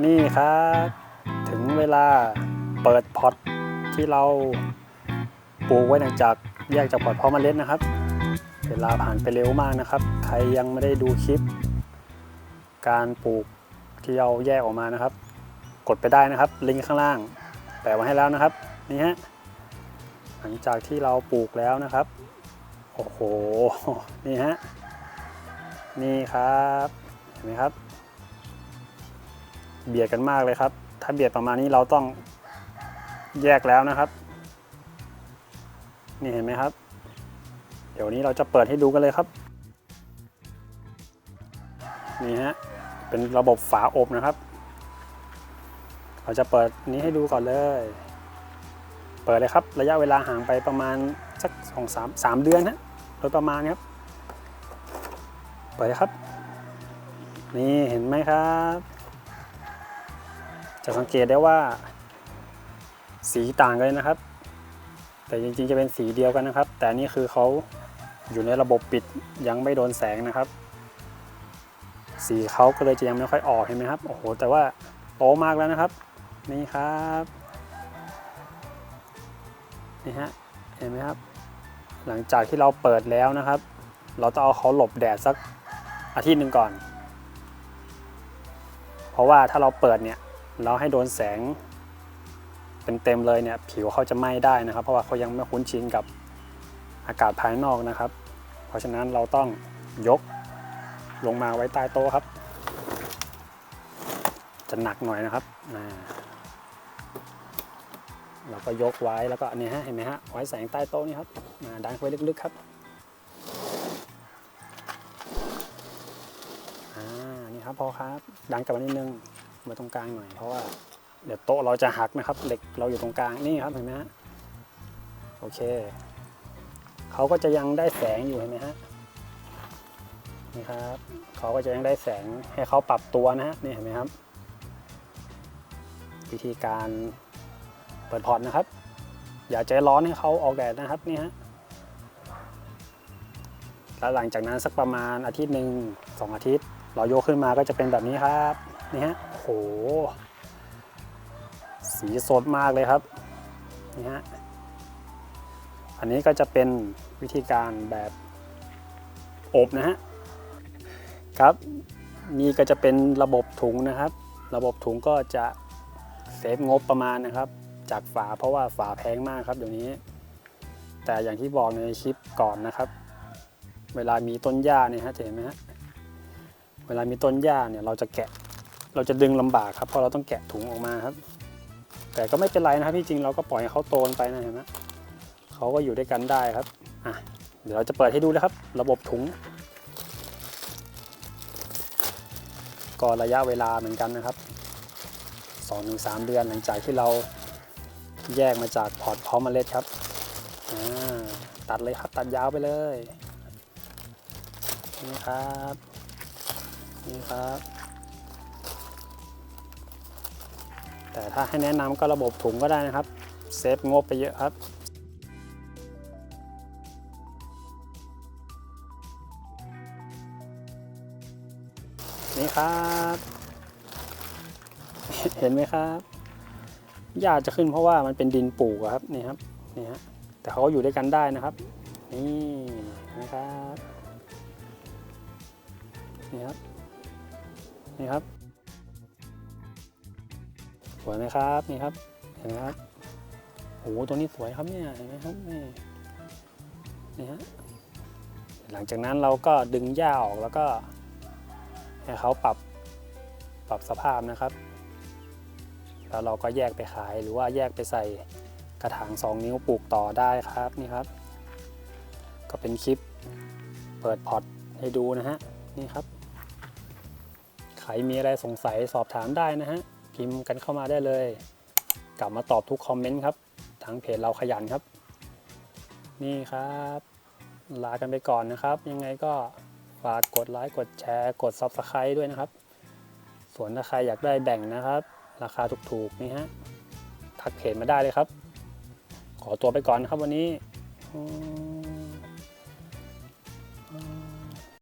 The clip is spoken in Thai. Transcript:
นี่ครับ ถึงเวลาเปิดพอตที่เราปลูกไว้หลังจากแยกจากพอตเพาะเมล็ดนะครับ เวลาผ่านไปเร็วมากนะครับ ใครยังไม่ได้ดูคลิป การปลูกที่เราแยกออกมานะครับ กดไปได้นะครับ ลิงก์ข้างล่าง แปะไว้ให้แล้วนะครับนี่ฮะหลังจากที่เราปลูกแล้วนะครับโอ้โหนี่ฮะนี่ครับเห็นไหมครับ เบียดกันมากเลยครับ ถ้าเบียดประมาณนี้เราต้องแยกแล้วนะครับ นี่เห็นไหมครับ เดี๋ยวนี้เราจะเปิดให้ดูกันเลยครับ นี่ฮะ เป็นระบบฝาอบนะครับ เราจะเปิดนี้ให้ดูก่อนเลย เปิดเลยครับ ระยะเวลาห่างไปประมาณสักสองสามสามเดือนฮะโดยประมาณครับ เปิดเลยครับ นี่เห็นไหมครับ จะสังเกตได้ว่า สีต่างกันนะครับ แต่จริงๆจะเป็นสีเดียวกันนะครับ แต่นี่คือเขาอยู่ในระบบปิดยังไม่โดนแสงนะครับ สีเขาก็เลยจะยังไม่ค่อยออกเห็นไหมครับโอ้โหแต่ว่าโตมากแล้วนะครับ นี่ครับนี่ฮะเห็นไหมครับ หลังจากที่เราเปิดแล้วนะครับ เราต้องเอาเขาหลบแดดสักอาทิตย์หนึ่งก่อน เพราะว่าถ้าเราเปิดเนี่ย เราให้โดนแสงเต็มๆเลยเนี่ยผิวเขาจะไหม้ได้นะครับ เพราะว่าเขายังไม่คุ้นชินกับอากาศภายนอกนะครับ เพราะฉะนั้นเราต้องยกลงมาไว้ใต้โต๊ะครับ จะหนักหน่อยนะครับอ่าเราก็ยกไว้แล้วก็อันนี้ฮะเห็นไหมฮะไว้แสงใต้โต๊ะนี่ครับดันไว้ลึกๆครับอ่านี่ครับพอครับดันกลับมานิดนึง มาตรงกลางหน่อยเพราะว่าเดี๋ยวโต๊ะเราจะหักนะครับเหล็กเราอยู่ตรงกลางนี่ครับเห็นไหมฮะโอเคเขาก็จะยังได้แสงอยู่เห็นไหมฮะนี่ครับเขาก็จะยังได้แสงให้เขาปรับตัวนะฮะนี่เห็นไหมครับ วิธีการเปิดพอร์ตนะครับ อย่าใจร้อนให้เขาออกแดดนะครับนี่ฮะแล้วหลังจากนั้นสักประมาณอาทิตย์หนึ่งสองอาทิตย์ เราโยกขึ้นมาก็จะเป็นแบบนี้ครับ นี่ฮะโอ้โห สีสดมากเลยครับ นี่ฮะ อันนี้ก็จะเป็นวิธีการแบบอบนะฮะ ครับ นี่ก็จะเป็นระบบถุงนะครับ ระบบถุงก็จะเซฟงบประมาณนะครับ จากฝาเพราะว่าฝาแพงมากครับเดี๋ยวนี้ แต่อย่างที่บอกในคลิปก่อนนะครับ เวลามีต้นหญ้าเนี่ยฮะจะเห็นไหมฮะเวลามีต้นหญ้าเนี่ยเราจะแกะ เราจะดึงลำบากครับเพราะเราต้องแกะถุงออกมาครับ แต่ก็ไม่เป็นไรนะครับที่จริงเราก็ปล่อยให้เขาโตนไปนะเห็นไหมเขาก็อยู่ด้วยกันได้ครับอะเดี๋ยวเราจะเปิดให้ดูนะครับ ระบบถุง ก็ระยะเวลาเหมือนกันนะครับ2-3 เดือนหลังจากที่เราแยกมาจากพอร์ตพร้อมเมล็ดครับ ตัดเลยครับตัดยาวไปเลย นี่ครับ นี่ครับ แต่ถ้าให้แนะนำก็ระบบถุงก็ได้นะครับ เซฟงบไปเยอะครับนี่ครับ เห็นไหมครับหญ้าจะขึ้นเพราะว่ามันเป็นดินปลูกครับนี่ครับนี่ฮะแต่เขาก็อยู่ด้วยกันได้นะครับ นี่นะครับนี่ครับนี่ครับ สวยไหมครับนี่ครับเห็นไหมครับโอ้โหตัวนี้สวยครับเนี่ยเห็นไหมครับนี่นี่ฮะหลังจากนั้นเราก็ดึงหญ้าออกแล้วก็ให้เขาปรับปรับสภาพนะครับ แล้วเราก็แยกไปขายหรือว่าแยกไปใส่กระถาง 2 นิ้วปลูกต่อได้ครับนี่ครับ ก็เป็นคลิปเปิดพอร์ตให้ดูนะฮะนี่ครับใครมีอะไรสงสัยสอบถามได้นะฮะ พิมพ์กันเข้ามาได้เลย กลับมาตอบทุกคอมเมนต์ครับ ทางเพจเราขยันครับ นี่ครับ ลากันไปก่อนนะครับ ยังไงก็ฝากกดไลค์กดแชร์กด Subscribe ด้วยนะครับ ส่วนถ้าใครอยากได้แบ่งนะครับ ราคาถูกๆนี่ฮะทักเพจมาได้เลยครับ ขอตัวไปก่อนนะครับวันนี้อ